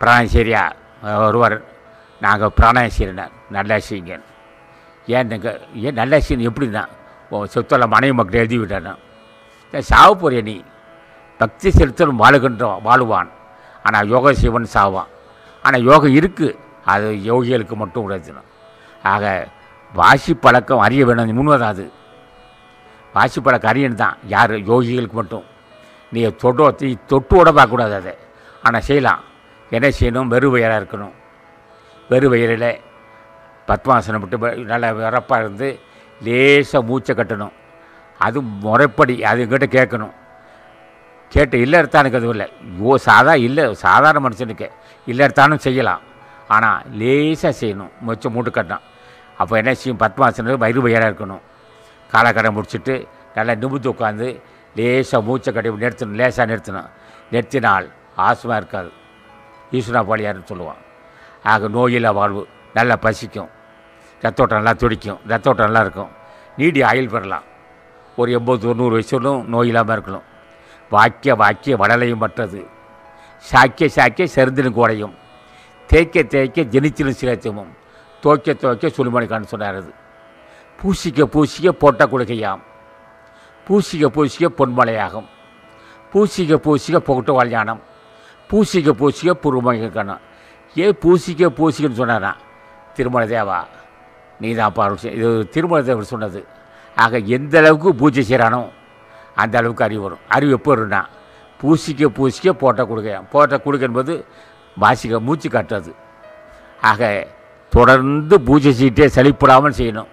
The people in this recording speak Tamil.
பிராணசேரியா ஒருவர் நாங்கள் பிராணாசீரனர் நல்லாசிங்கன் ஏன் நீங்கள் ஏன் நல்லா செய்யணும் எப்படின்னா உன் மனைவி மக்கள் எழுதி விட்டானா சாவு போறிய நீ? பக்தி செலுத்தலும் வாழுகின்றோம் வாழுவான். ஆனால் யோக சிவன் சாவான். ஆனால் யோகம் இருக்குது அது யோகிகளுக்கு மட்டும் உடையணும் ஆக வாசி பழக்கம் அறிய வேணும். முன்வராது. வாசி பழக்கம் அறியணும் தான். யார்? யோகிகளுக்கு மட்டும். நீ தொட்டோ தீ தொட்டு விட பார்க்கக்கூடாது அதை. ஆனால் செய்யலாம். என்ன செய்யணும்? வெறுவயராக இருக்கணும். வெறுவயரில் பத்மாசனம் விட்டு நல்லா விறப்பாக இருந்து லேசாக மூச்சை கட்டணும். அது முறைப்படி அது எங்கிட்ட கேட்கணும். கேட்டு இல்லறத்தானுக்கு அதுவும் இல்லை. ஓ சாதா இல்லை. சாதாரண மனுஷனுக்கு இல்லறத்தானும் செய்யலாம். ஆனால் லேசாக செய்யணும். மூச்சை மூட்டு கட்டணும். அப்போ என்ன செய்யும்? பத்மாசனம் வயிறு வயலாக இருக்கணும். காலக்கடை முடிச்சுட்டு நல்லா நிமித்து உட்காந்து லேசாக மூச்சை கட்டி நிறுத்தணும் லேசாக நிறுத்தணும். நிறுத்தினால் ஆசமாக இருக்காது. ஈஸ்வரா பாலியார்னு சொல்லுவான். ஆக நோயில்லா வாழ்வு நல்லா பசிக்கும். ரத்தோட்டம் நல்லா துடிக்கும். ரத்தோட்டம் நல்லா இருக்கும். நீடி ஆயில் பெறலாம். ஒரு எண்பது தொண்ணூறு வயசுலும் நோய் இல்லாமல் இருக்கணும். வாக்கிய வாக்கிய வடலையும் மற்றது. சாக்கிய சாக்கிய செருந்தினு கோடையும். தேய்க்க தேய்க்க ஜெனிச்சிலும் சிலச்சமும் தோய்க்க தோய்க்க சுழுமணிக்கான்னு சொன்னார் அது. பூசிக்க பூசிக்க போட்ட கொடுக்கையாம் பூசிக்க பூசிக்க பொன்மலையாகும். பூசிக்க பூசிக்க புகட்டு வாழ்ஞானம் பூசிக்க பூசிக்க புருமகணும் ஏன் பூசிக்க பூசிக்கன்னு சொன்னானா திருமல தேவா நீ தான் பாரு இது திருமல தேவர் சொன்னது. ஆக எந்த அளவுக்கு பூஜை செய்கிறானோ அந்த அளவுக்கு அறிவு வரும். அறிவு எப்போ வரும்னா பூசிக்க பூசிக்க போட்ட கொடுக்க போட்ட கொடுக்க என்பது வாசிக்க மூச்சு காட்டுறது ஆக தொடர்ந்து பூஜை செய்யிட்டே சலிப்படாமல் செய்யணும்.